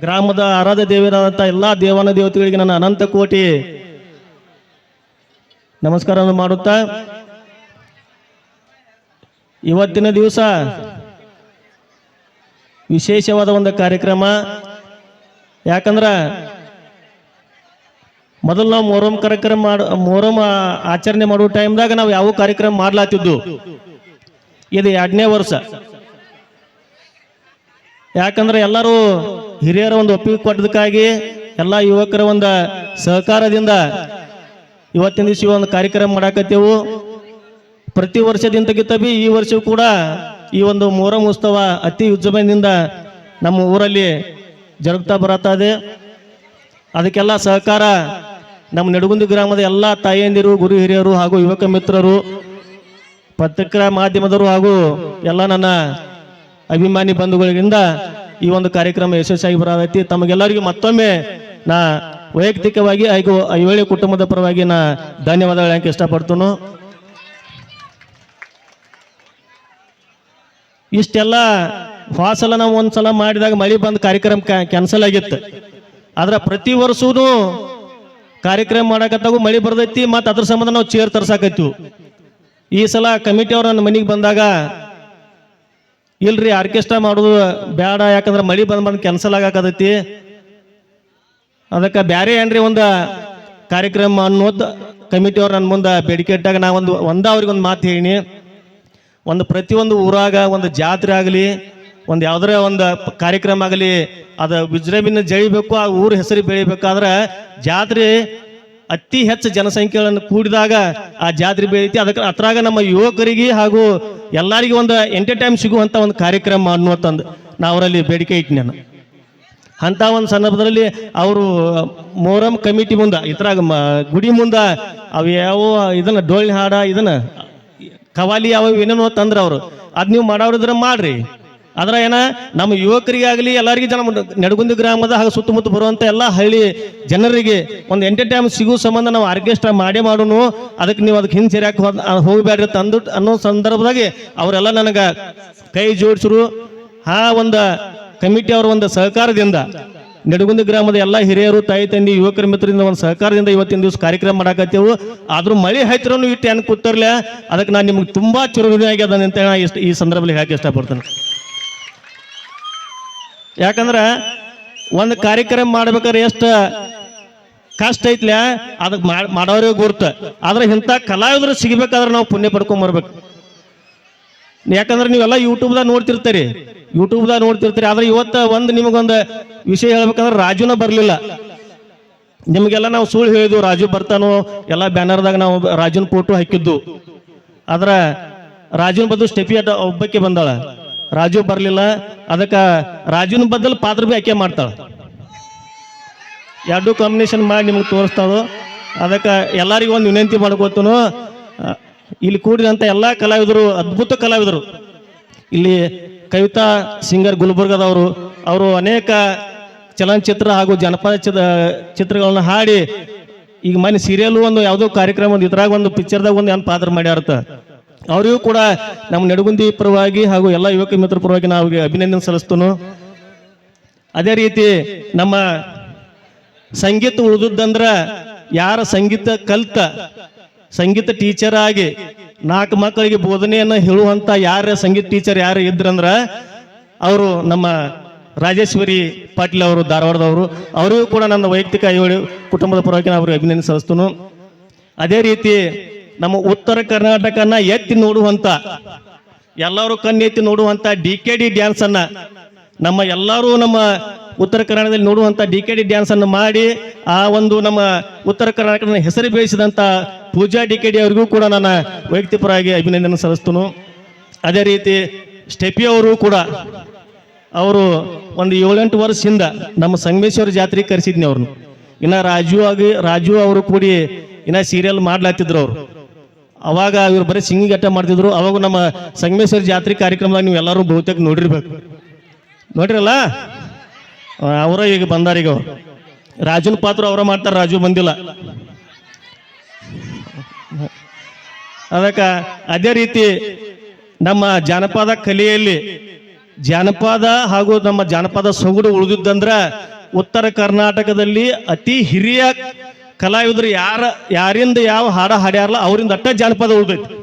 ಗ್ರಾಮದ ಆರಾಧ ದೇವರಾದಂಥ ಎಲ್ಲ ದೇವನ ದೇವತೆಗಳಿಗೆ ನನ್ನ ಅನಂತ ಕೋಟಿ ನಮಸ್ಕಾರವನ್ನು ಮಾಡುತ್ತಾ, ಇವತ್ತಿನ ದಿವಸ ವಿಶೇಷವಾದ ಒಂದು ಕಾರ್ಯಕ್ರಮ. ಯಾಕಂದ್ರೆ ಮೊದಲು ನಾವು ಮೊಹರಂ ಕಾರ್ಯಕ್ರಮ ಮಾಡ ಮೊಹರಂ ಆಚರಣೆ ಮಾಡುವ ಟೈಮ್ದಾಗ ನಾವು ಯಾವ ಕಾರ್ಯಕ್ರಮ ಮಾಡ್ಲಾತಿದ್ದು? ಇದು ಎರಡನೇ ವರ್ಷ. ಯಾಕಂದ್ರೆ ಎಲ್ಲರೂ ಹಿರಿಯರ ಒಂದು ಒಪ್ಪಿಗೆ ಕೊಟ್ಟದಕ್ಕಾಗಿ ಎಲ್ಲ ಯುವಕರ ಒಂದು ಸಹಕಾರದಿಂದ ಇವತ್ತಿನ ದಿವಸ ಒಂದು ಕಾರ್ಯಕ್ರಮ ಮಾಡಾಕತ್ತೇವು. ಪ್ರತಿ ವರ್ಷದಿಂದಗಿಂತ ಬಿ ಈ ವರ್ಷವೂ ಕೂಡ ಈ ಒಂದು ಮೊಹರಂ ಉತ್ಸವ ಅತಿ ವಿಜೃಂಭಣೆಯಿಂದ ನಮ್ಮ ಊರಲ್ಲಿ ಜರುಗ್ತಾ ಬರತ್ತಾ ಇದೆ. ಅದಕ್ಕೆಲ್ಲ ಸಹಕಾರ ನಮ್ಮ ನೆಡುಗುಂದಿ ಗ್ರಾಮದ ಎಲ್ಲ ತಾಯಿಯಂದಿರು ಗುರು ಹಿರಿಯರು ಹಾಗೂ ಯುವಕ ಮಿತ್ರರು ಪತ್ರಿಕಾ ಮಾಧ್ಯಮದವರು ಹಾಗೂ ಎಲ್ಲ ನನ್ನ ಅಭಿಮಾನಿ ಬಂಧುಗಳಿಂದ ಈ ಒಂದು ಕಾರ್ಯಕ್ರಮ ಯಶಸ್ವಿಯಾಗಿ ಬರತೈತಿ. ತಮಗೆಲ್ಲರಿಗೂ ಮತ್ತೊಮ್ಮೆ ನಾ ವೈಯಕ್ತಿಕವಾಗಿ ಹಾಗೂ ಐವೇಳಿ ಕುಟುಂಬದ ಪರವಾಗಿ ನಾ ಧನ್ಯವಾದ ಹೇಳಕ್ಕೆ ಇಷ್ಟಪಡ್ತೀನಿ. ಇಷ್ಟೆಲ್ಲ ಫಾಸಲ ನಾವು ಒಂದ್ಸಲ ಮಾಡಿದಾಗ ಮಳೆ ಬಂದು ಕಾರ್ಯಕ್ರಮ ಕ್ಯಾನ್ಸಲ್ ಆಗಿತ್ತು. ಆದ್ರೆ ಪ್ರತಿ ವರ್ಷವೂ ಕಾರ್ಯಕ್ರಮ ಮಾಡಕತ್ತಾಗೂ ಮಳೆ ಬರ್ತೈತಿ ಮತ್ತು ಅದ್ರ ಸಂಬಂಧ ನಾವು ಚೇರ್ ತರ್ಸಾಕತ್ತೀವಿ. ಈ ಸಲ ಕಮಿಟಿ ಅವ್ರ ನನ್ನ ಮನೆಗೆ ಬಂದಾಗ ಇಲ್ರಿ ಆರ್ಕೆಸ್ಟ್ರಾ ಮಾಡೋದು ಬೇಡ, ಯಾಕಂದ್ರೆ ಮಳಿ ಬಂದ್ ಬಂದು ಕ್ಯಾನ್ಸಲ್ ಆಗಾಕತೈತಿ ಅದಕ್ಕೆ ಬ್ಯಾರೆ ಏನ್ರಿ ಒಂದು ಕಾರ್ಯಕ್ರಮ ಅನ್ನೋದು ಕಮಿಟಿ ಅವ್ರು ನನ್ನ ಮುಂದೆ ಬೇಡಿಕೆ ಇಟ್ಟಾಗ ನಾ ಒಂದು ಒಂದ ಅವ್ರಿಗೆ ಒಂದು ಮಾತು ಹೇಳಿ ಒಂದು ಪ್ರತಿಯೊಂದು ಊರಾಗ, ಒಂದು ಜಾತ್ರೆ ಆಗಲಿ, ಒಂದು ಯಾವ್ದಾರ ಒಂದು ಕಾರ್ಯಕ್ರಮ ಆಗಲಿ, ಅದು ವಿಜೃಂಭಿನ ಜಳಿಬೇಕು, ಆ ಊರ ಹೆಸರು ಬೆಳಿಬೇಕಾದ್ರೆ ಜಾತ್ರೆ ಅತಿ ಹೆಚ್ಚು ಜನಸಂಖ್ಯೆಗಳನ್ನು ಕೂಡಿದಾಗ ಆ ಜಾತ್ರೆ ಬೆಳೀತಿ. ಅದಕ್ಕೆ ಅದ್ರಾಗ ನಮ್ಮ ಯುವಕರಿಗೆ ಹಾಗೂ ಎಲ್ಲರಿಗೂ ಒಂದು ಎಂಟರ್ಟೈನ್ ಸಿಗುವಂಥ ಒಂದು ಕಾರ್ಯಕ್ರಮ ಅನ್ನುವಂಥದ್ದು ನಾ ಅವರಲ್ಲಿ ಬೇಡಿಕೆ ಇಟ್ಟು ನಾನು. ಅಂತ ಒಂದು ಸಂದರ್ಭದಲ್ಲಿ ಅವರು ಮೊಹರಂ ಕಮಿಟಿ ಮುಂದೆ ಇದ್ರಾಗ ಮ, ಗುಡಿ ಮುಂದೆ ಅವು ಯಾವ ಇದನ್ನ ಡೋಳ್ಳಿ ಹಾಡ ಇದನ್ನ ಕವಾಲಿ ಯಾವ ಏನೇನೋ ತಂದ್ರ ಅವರು. ಅದು ನೀವು ಮಾಡೋರಿದ್ರೆ ಮಾಡ್ರಿ. ಅದ್ರ ಏನ, ನಮ್ಮ ಯುವಕರಿಗಾಗಲಿ ಎಲ್ಲರಿಗೂ ಜನ ನಡಗುಂದಿ ಗ್ರಾಮದ ಹಾಗೆ ಸುತ್ತಮುತ್ತ ಬರುವಂತ ಎಲ್ಲ ಹಳ್ಳಿ ಜನರಿಗೆ ಒಂದು ಎಂಟರ್ಟೈನ್ ಸಿಗುವ ಸಂಬಂಧ ನಾವು ಆರ್ಕೆಸ್ಟ್ರಾ ಮಾಡೇ ಮಾಡೋನು. ಅದಕ್ಕೆ ನೀವು ಅದಕ್ಕೆ ಹಿಂದೆ ಸೇರ್ಯಾಕ ಹೋಗಬೇಡ್ರಿ ತಂದು, ಅನ್ನೋ ಸಂದರ್ಭದಾಗೆ ಅವರೆಲ್ಲ ನನಗೆ ಕೈ ಜೋಡಿಸಿರು. ಆ ಒಂದು ಕಮಿಟಿ ಅವರ ಒಂದು ಸಹಕಾರದಿಂದ ನಡುಗುಂದಿ ಗ್ರಾಮದ ಎಲ್ಲ ಹಿರಿಯರು, ತಾಯಿ ತಂದೆ ಯುವಕರ ಮಿತ್ರರಿಂದ ಒಂದು ಸಹಕಾರದಿಂದ ಇವತ್ತಿನ ದಿವಸ ಕಾರ್ಯಕ್ರಮ ಮಾಡಾಕತ್ತೇವು. ಆದ್ರೂ ಮಳೆ ಹೈತ್ರನು ಇಟ್ಟು ಏನು ಕೂತರ್ಲೆ, ಅದಕ್ಕೆ ನಾನು ನಿಮ್ಗೆ ತುಂಬಾ ಚಿರಋಣಿ ಆಗ್ಯದ ಅಂತ ಈ ಸಂದರ್ಭದಲ್ಲಿ ಹೇಗೆ ಇಷ್ಟಪಡ್ತೇನೆ. ಯಾಕಂದ್ರೆ ಒಂದು ಕಾರ್ಯಕ್ರಮ ಮಾಡ್ಬೇಕಾದ್ರೆ ಎಷ್ಟು ಕಷ್ಟ ಐತ್ಲ? ಅದಕ್ಕೆ ಮಾಡೋರಿಗೆ ಗುರ್ತ. ಆದ್ರೆ ಇಂಥ ಕಲಾವಿದರು ಸಿಗ್ಬೇಕಾದ್ರೆ ನಾವು ಪುಣ್ಯ ಪಡ್ಕೊಂಡ್ ಬರ್ಬೇಕು. ಯಾಕಂದ್ರೆ ನೀವೆಲ್ಲ ಯೂಟ್ಯೂಬ್ದಾಗ ನೋಡ್ತಿರ್ತೀರಿ. ಯೂಟ್ಯೂಬ್ದಾಗ ನೋಡ್ತಿರ್ತೀರಿ. ಆದ್ರೆ ಇವತ್ತು ಒಂದು ನಿಮಗೊಂದು ವಿಷಯ ಹೇಳ್ಬೇಕಂದ್ರೆ ರಾಜುನ ಬರಲಿಲ್ಲ. ನಿಮಗೆಲ್ಲ ನಾವು ಸುಳ್ಳು ಹೇಳಿದ್ವು. ರಾಜು ಬರ್ತಾನೋ? ಎಲ್ಲ ಬ್ಯಾನರ್ದಾಗ ನಾವು ರಾಜುನ ಫೋಟೋ ಹಾಕಿದ್ದು. ಆದ್ರೆ ರಾಜುನ ಬದಲು ಸ್ಟೆಫಿ ಒಬ್ಬಕ್ಕೆ ಬಂದಾಳ. ರಾಜು ಬರಲಿಲ್ಲ. ಅದಕ್ಕೆ ರಾಜುನ ಬದಲು ಪಾತ್ರ ಬಿ ಆಯ್ಕೆ ಮಾಡ್ತಾಳೆ. ಎರಡು ಕಾಂಬಿನೇಷನ್ ಮಾಡಿ ನಿಮ್ಗೆ ತೋರಿಸ್ತಾಳು ಅದಕ್ಕೆ ಎಲ್ಲರಿಗೂ ಒಂದು ವಿನಂತಿ ಮಾಡ್ಕೋತನು. ಇಲ್ಲಿ ಕೂಡಿದಂಥ ಎಲ್ಲ ಕಲಾವಿದರು, ಅದ್ಭುತ ಕಲಾವಿದರು. ಇಲ್ಲಿ ಕವಿತಾ ಸಿಂಗರ್ ಗುಲ್ಬರ್ಗದವರು, ಅವರು ಅನೇಕ ಚಲನಚಿತ್ರ ಹಾಗೂ ಜನಪದ ಚಿತ್ರ, ಚಿತ್ರಗಳನ್ನ ಹಾಡಿ, ಈಗ ಮನೆ ಸೀರಿಯಲ್ ಒಂದು ಯಾವುದೋ ಕಾರ್ಯಕ್ರಮ ಒಂದು ಇದ್ರಾಗ ಒಂದು ಪಿಕ್ಚರ್ದಾಗ ಒಂದು ಏನು ಪಾತ್ರ ಮಾಡ್ಯಾರತ. ಅವರಿಗೂ ಕೂಡ ನಮ್ಮ ನೆಡುಗುಂದಿ ಪರವಾಗಿ ಹಾಗೂ ಎಲ್ಲ ಯುವಕ ಮಿತ್ರ ಪರವಾಗಿ ನಾವು ಅಭಿನಂದನೆ ಸಲ್ಲಿಸ್ತನು. ಅದೇ ರೀತಿ ನಮ್ಮ ಸಂಗೀತ ಉಳಿದುದಂದ್ರ ಯಾರ ಸಂಗೀತ ಕಲ್ತ, ಸಂಗೀತ ಟೀಚರ್ ಆಗಿ ನಾಲ್ಕು ಮಕ್ಕಳಿಗೆ ಬೋಧನೆಯನ್ನು ಹೇಳುವಂತ ಯಾರ ಸಂಗೀತ ಟೀಚರ್ ಯಾರು ಇದ್ರಂದ್ರ ಅವರು ನಮ್ಮ ರಾಜೇಶ್ವರಿ ಪಾಟೀಲ್ ಅವರು, ಧಾರವಾಡದವರು. ಅವರಿಗೂ ಕೂಡ ನನ್ನ ವೈಯಕ್ತಿಕ ಕುಟುಂಬದ ಪರವಾಗಿ ನಾವು ಅಭಿನಂದನೆ ಸಲ್ಲಿಸ್ತೇನೆ. ಅದೇ ರೀತಿ ನಮ್ಮ ಉತ್ತರ ಕರ್ನಾಟಕನ ಎತ್ತಿ ನೋಡುವಂತ, ಎಲ್ಲರೂ ಕಣ್ಣೆತ್ತಿ ನೋಡುವಂತ ಡಿ ಕೆ ಡಿ ಡ್ಯಾನ್ಸ್ ಅನ್ನ ನಮ್ಮ ಎಲ್ಲರೂ ನಮ್ಮ ಉತ್ತರ ಕರ್ನಾಟಕದಲ್ಲಿ ನೋಡುವಂತ ಡಿ ಕೆ ಡಿ ಡ್ಯಾನ್ಸ್ ಅನ್ನು ಮಾಡಿ, ಆ ಒಂದು ನಮ್ಮ ಉತ್ತರ ಕರ್ನಾಟಕದ ಹೆಸರು ಬೇಯಿಸಿದಂತ ಪೂಜಾ ಡಿ ಕೆ ಡಿ ಅವರಿಗೂ ಕೂಡ ನನ್ನ ವೈಯಕ್ತಿಕರಾಗಿ ಅಭಿನಂದನೆ ಸಲ್ಲಿಸ್ತನು. ಅದೇ ರೀತಿ ಸ್ಟೆಪಿ ಅವರು ಕೂಡ, ಅವರು ಒಂದು ಏಳೆಂಟು ವರ್ಷದಿಂದ ನಮ್ಮ ಸಂಗಮೇಶ್ವರ ಜಾತ್ರೆಗೆ ಕರೆಸಿದ್ನಿ ಅವ್ರನ್ನ. ಇನ್ನ ರಾಜು ಆಗಿ, ರಾಜು ಅವರು ಕೂಡಿ ಇನ್ನ ಸೀರಿಯಲ್ ಮಾಡ್ಲಾತಿದ್ರು ಅವರು. ಅವಾಗ ಇವ್ರು ಬರೀ ಸಿಂಗಿಂಗ್ ಅಟ್ಟ ಮಾಡ್ತಿದ್ರು. ಅವಾಗ ನಮ್ಮ ಸಂಗಮೇಶ್ವರ ಜಾತ್ರೆ ಕಾರ್ಯಕ್ರಮದಾಗ ನೀವು ಎಲ್ಲರೂ ಬಹುತೇಕ ನೋಡಿರ್ಬೇಕು. ನೋಡ್ರಲ್ಲ? ಅವರ ಈಗ ಬಂದಾರೀಗ ಅವ್ರು. ರಾಜುನ ಪಾತ್ರ ಅವರ ಮಾಡ್ತಾರೆ, ರಾಜು ಬಂದಿಲ್ಲ. ಅದಕ್ಕೆ ಅದೇ ರೀತಿ ನಮ್ಮ ಜಾನಪದ ಕಲೆಯಲ್ಲಿ ಜಾನಪದ ಹಾಗೂ ನಮ್ಮ ಜಾನಪದ ಸೊಗಡು ಉಳಿದಿದ್ದಂದ್ರೆ ಉತ್ತರ ಕರ್ನಾಟಕದಲ್ಲಿ ಅತಿ ಹಿರಿಯ ಕಲಾವಿದರು ಯಾರ, ಯಾರಿಂದ ಯಾವ ಹಾಡ ಹಾಡ್ಯಾರಲ್ಲ ಅವರಿಂದ ಅಟ್ಟ ಜಾನಪದ ಉಳಿದೈತಿ.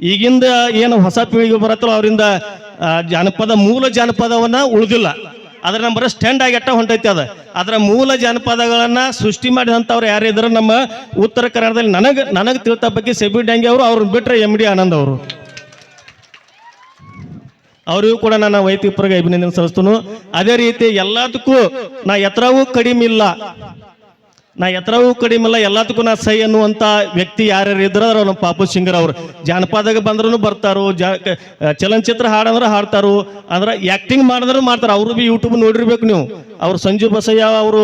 ಈಗಿಂದ ಏನು ಹೊಸ ಪೀಳಿಗೆ ಬರತ್ತಲ್ಲ ಅವರಿಂದ ಜಾನಪದ ಮೂಲ ಜಾನಪದವನ್ನ ಉಳಿದಿಲ್ಲ. ಅದ್ರ ಬರ ಸ್ಟ್ಯಾಂಡ್ ಆಗಿ ಅಟ್ಟ ಹೊಂಟೈತಿ ಅದ. ಅದರ ಮೂಲ ಜಾನಪದಗಳನ್ನ ಸೃಷ್ಟಿ ಮಾಡಿದಂಥವ್ರು ಯಾರಿದ್ರು ನಮ್ಮ ಉತ್ತರ ಕನ್ನಡದಲ್ಲಿ ನನಗೆ ನನಗೆ ತಿಳ್ತಾ ಬಗ್ಗೆ ಸೆಬಿ ಡ್ಯಾಂಗಿ ಅವರು, ಅವ್ರನ್ನ ಬಿಟ್ಟರೆ ಎಂ ಡಿ ಆನಂದ್ ಅವರು. ಅವರಿಗೂ ಕೂಡ ನನ್ನ ವೈಯಕ್ತಿಕ ಅಭಿನಂದನೆ ಸಲ್ಲಿಸ್ತು ಅದೇ ರೀತಿ ಎಲ್ಲದಕ್ಕೂ ನಾ ಎತ್ತರವೂ ಕಡಿಮೆ ಇಲ್ಲ. ನಾ ಎತ್ತರವೂ ಕಡಿಮೆ ಇಲ್ಲ ಎಲ್ಲದಕ್ಕೂ ನಾ ಸೈ ಅನ್ನುವಂತ ವ್ಯಕ್ತಿ ಯಾರ್ಯಾರು ಇದ್ರ ನಮ್ಮ ಪಾಪು ಸಿಂಗರ್ ಅವರು. ಜಾನಪದಾಗ ಬಂದ್ರೂ ಬರ್ತಾರೋ, ಜಾ ಚಲನಚಿತ್ರ ಹಾಡಂದ್ರೆ ಹಾಡ್ತಾರು, ಅಂದ್ರೆ ಆಕ್ಟಿಂಗ್ ಮಾಡಿದ್ರು ಮಾಡ್ತಾರೆ. ಅವರು ಬಿ ಯೂಟ್ಯೂಬ್ ನೋಡಿರ್ಬೇಕು ನೀವು. ಅವ್ರು ಸಂಜು ಬಸಯ್ಯ ಅವರು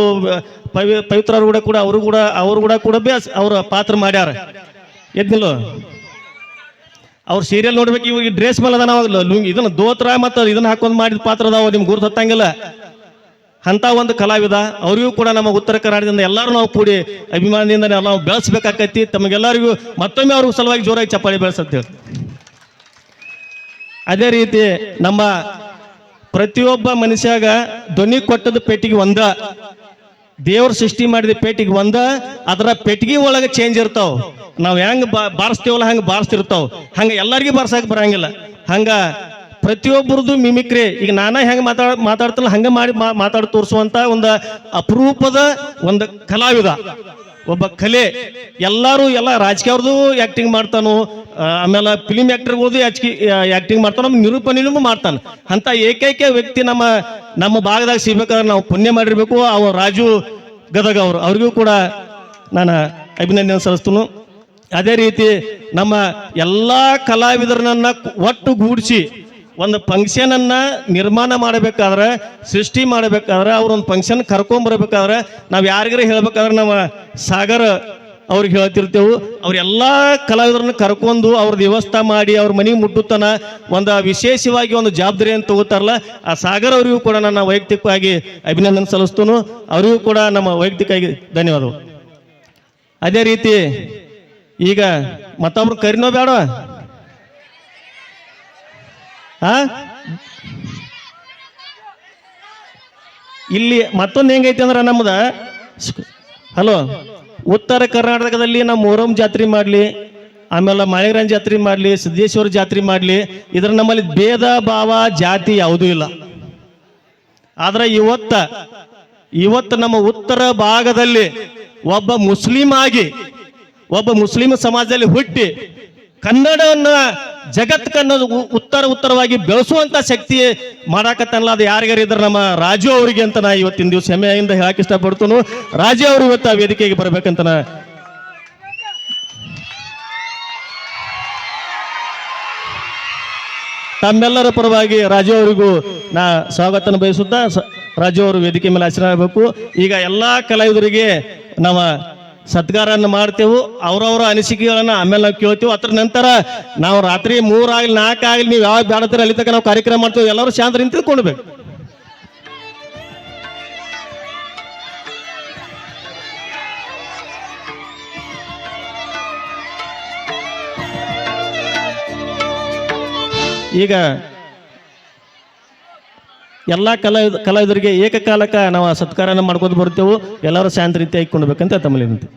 ಪವಿ ಪವಿತ್ರ ಅವ್ರು ಕೂಡ ಕೂಡ ಅವರು ಕೂಡ ಅವರು ಕೂಡ ಕೂಡ ಬಿ ಅವ್ರ ಪಾತ್ರ ಮಾಡ್ಯಾರ. ಎದ್ನಿಲ್ಲ? ಅವ್ರ ಸೀರಿಯಲ್ ನೋಡ್ಬೇಕು, ಇವಾಗ ಡ್ರೆಸ್ ಮೇಲೆ ಅದಾನ ಅವಾಗ ಲುಂಗಿ, ಇದನ್ನ ದೋತ್ರ ಮತ್ತು ಇದನ್ನ ಹಾಕೊಂಡು ಮಾಡಿದ ಪಾತ್ರ ಅದಾವ, ನಿಮ್ಗೆ ಗುರುತು ಹತ್ತಂಗಿಲ್ಲ. ಅಂತ ಒಂದು ಕಲಾವಿದ, ಅವರಿಗೂ ಕೂಡ ನಮ್ಮ ಉತ್ತರ ಕರ್ನಾಟಕದಿಂದ ಎಲ್ಲರೂ ನಾವು ಕೂಡಿ ಅಭಿಮಾನದಿಂದ ನಾವು ಬೆಳೆಸ್ಬೇಕಾಕೈತಿ. ತಮಗೆಲ್ಲರಿಗೂ ಮತ್ತೊಮ್ಮೆ ಅವ್ರಿಗೂ ಸಲುವಾಗಿ ಜೋರಾಗಿ ಚಪ್ಪಾಳಿ ಬೆಳೆಸತ್ತೇಳಿ ಅದೇ ರೀತಿ ನಮ್ಮ ಪ್ರತಿಯೊಬ್ಬ ಮನುಷ್ಯಾಗ ಧ್ವನಿ ಕೊಟ್ಟದ ಪೆಟ್ಟಿಗೆ ಒಂದ, ದೇವ್ರ ಸೃಷ್ಟಿ ಮಾಡಿದ ಪೇಟಿಗೆ ಒಂದ, ಅದರ ಪೆಟ್ಟಿಗೆ ಒಳಗೆ ಚೇಂಜ್ ಇರ್ತಾವ. ನಾವು ಹೆಂಗ್ ಬಾರಿಸ್ತೀವಲ್ಲ ಹಂಗೆ ಬಾರಿಸ್ತಿರ್ತಾವ. ಹಂಗ ಎಲ್ಲರಿಗೂ ಬಾರ್ಸಕ್ಕೆ ಬರಂಗಿಲ್ಲ. ಹಂಗ ಪ್ರತಿಯೊಬ್ಬರದು ಮಿಮಿಕ್ರಿ ಈಗ ನಾನ ಹೆಂಗೆ ಮಾತಾಡ ಮಾತಾಡ್ತಲ್ಲ ಹಂಗೆ ಮಾಡಿ ಮಾತಾಡಿ ತೋರಿಸುವಂತ ಒಂದು ಅಪರೂಪದ ಒಂದು ಕಲಾವಿದ. ಒಬ್ಬ ಕಲೆ. ಎಲ್ಲರೂ ಎಲ್ಲ ರಾಜಕೀಯವ್ರದ್ದು ಆಕ್ಟಿಂಗ್ ಮಾಡ್ತಾನು. ಆಮೇಲೆ ಫಿಲಿಮ್ ಆಕ್ಟರ್ಗಳದ್ದು ಆಚಿ ಆ್ಯಕ್ಟಿಂಗ್ ಮಾಡ್ತಾನೆ. ನಿರೂಪಣೆನೂ ಮಾಡ್ತಾನೆ. ಅಂತ ಏಕೈಕ ವ್ಯಕ್ತಿ ನಮ್ಮ ನಮ್ಮ ಭಾಗದಾಗ ಸಿಗ್ಬೇಕಾದ್ರೆ ನಾವು ಪುಣ್ಯ ಮಾಡಿರ್ಬೇಕು. ಅವ ರಾಜು ಗದಗ ಅವರು. ಅವ್ರಿಗೂ ಕೂಡ ನಾನು ಅಭಿನಂದನೆ ಸಲ್ಲಿಸ್ತನು. ಅದೇ ರೀತಿ ನಮ್ಮ ಎಲ್ಲ ಕಲಾವಿದರನ್ನ ಒಟ್ಟುಗೂಡಿಸಿ ಒಂದು ಫಂಕ್ಷನ್ ಅನ್ನ ನಿರ್ಮಾಣ ಮಾಡಬೇಕಾದ್ರೆ, ಸೃಷ್ಟಿ ಮಾಡಬೇಕಾದ್ರೆ, ಅವ್ರೊಂದು ಫಂಕ್ಷನ್ ಕರ್ಕೊಂಬರ್ಬೇಕಾದ್ರೆ ನಾವು ಯಾರಿಗಾರ ಹೇಳ್ಬೇಕಾದ್ರೆ ನಾವು ಸಾಗರ ಅವ್ರಿಗೆ ಹೇಳ್ತಿರ್ತೇವೆ. ಅವರೆಲ್ಲ ಕಲಾವಿದರನ್ನು ಕರ್ಕೊಂಡು ಅವ್ರ ವ್ಯವಸ್ಥೆ ಮಾಡಿ, ಅವ್ರ ಮನೆಗೆ ಮುಟ್ಟುತ್ತಾನ ಒಂದು ವಿಶೇಷವಾಗಿ ಒಂದು ಜವಾಬ್ದಾರಿಯನ್ನು ತಗೋತಾರಲ್ಲ, ಆ ಸಾಗರ್ ಅವರಿಗೂ ಕೂಡ ನನ್ನ ವೈಯಕ್ತಿಕವಾಗಿ ಅಭಿನಂದನೆ ಸಲ್ಲಿಸ್ತನು. ಅವರಿಗೂ ಕೂಡ ನಮ್ಮ ವೈಯಕ್ತಿಕವಾಗಿ ಧನ್ಯವಾದಗಳು. ಅದೇ ರೀತಿ ಈಗ ಮತ್ತೊಬ್ರು ಕರಿನೋ ಬೇಡ ಇಲ್ಲಿ ಮತ್ತೊಂದು ಹೆಂಗೈತಿ ಅಂದ್ರೆ ನಮ್ದ ಹಲೋ. ಉತ್ತರ ಕರ್ನಾಟಕದಲ್ಲಿ ನಮ್ಮ ಮೊಹರಂ ಜಾತ್ರೆ ಮಾಡಲಿ, ಆಮೇಲೆ ಮಾಳಿಗ್ರಾನ್ ಜಾತ್ರೆ ಮಾಡಲಿ, ಸಿದ್ದೇಶ್ವರ ಜಾತ್ರೆ ಮಾಡಲಿ, ಇದ್ರ ನಮ್ಮಲ್ಲಿ ಭೇದ ಭಾವ ಜಾತಿ ಯಾವುದೂ ಇಲ್ಲ. ಆದ್ರೆ ಇವತ್ತ, ಇವತ್ತು ನಮ್ಮ ಉತ್ತರ ಭಾಗದಲ್ಲಿ ಒಬ್ಬ ಮುಸ್ಲಿಮ್ ಆಗಿ, ಒಬ್ಬ ಮುಸ್ಲಿಂ ಸಮಾಜದಲ್ಲಿ ಹುಟ್ಟಿ ಕನ್ನಡವನ್ನ ಜಗತ್ ಕನ್ನಡ ಉತ್ತರ ಉತ್ತರವಾಗಿ ಬೆಳೆಸುವಂತ ಶಕ್ತಿ ಮಾಡಾಕತ್ತಲ್ಲ ಅದು ಯಾರಿಗಾರ ಇದ್ರೆ ನಮ್ಮ ರಾಜು ಅವರಿಗೆ ಅಂತ ನಾ ಇವತ್ತಿನ ದಿವಸ ಹೆಮ್ಮೆಯಿಂದ ಹೇಳಕ್ ಇಷ್ಟಪಡ್ತೇನೆ. ರಾಜು ಅವರು ಇವತ್ತು ವೇದಿಕೆಗೆ ಬರ್ಬೇಕಂತ ನಾ ತಮ್ಮೆಲ್ಲರ ಪರವಾಗಿ ರಾಜು ಅವರಿಗೂ ನಾ ಸ್ವಾಗತನ ಬಯಸುತ್ತಾ ರಾಜು ಅವರು ವೇದಿಕೆ ಮೇಲೆ ಆಗಬೇಕು ಈಗ ಎಲ್ಲಾ ಕಲಾವಿದರಿಗೆ ನಾವು ಸತ್ಕಾರವನ್ನು ಮಾಡ್ತೇವೆ, ಅವ್ರವ್ರ ಅನಿಸಿಕೆಗಳನ್ನ ಆಮೇಲೆ ನಾವು ಕೇಳ್ತೇವೆ. ಅದ್ರ ನಂತರ ನಾವು ರಾತ್ರಿ ಮೂರು ಆಗಲಿ ನೀವು ಯಾವಾಗ ಬೇಡತ್ತೀರ ಅಲ್ಲಿ ತನಕ ನಾವು ಕಾರ್ಯಕ್ರಮ ಮಾಡ್ತೇವೆ, ಎಲ್ಲರೂ ಶಾಂತರಿ ನಿಂತು ತಿಳ್ಕೊಳ್ಬೇಕು ಈಗ ಎಲ್ಲ ಕಲಾವಿದ ಕಲಾವಿದರಿಗೆ ಏಕಕಾಲಕ್ಕೆ ನಾವು ಸತ್ಕಾರನ ಮಾಡ್ಕೊಂಡು ಬರ್ತೇವೆ ಎಲ್ಲರೂ ಶಾಂತ ರೀತಿಯಾಗಿ ಕೊಂಡ್ಬೇಕಂತ ತಮ್ಮಲ್ಲಿ ವಿನಂತಿ.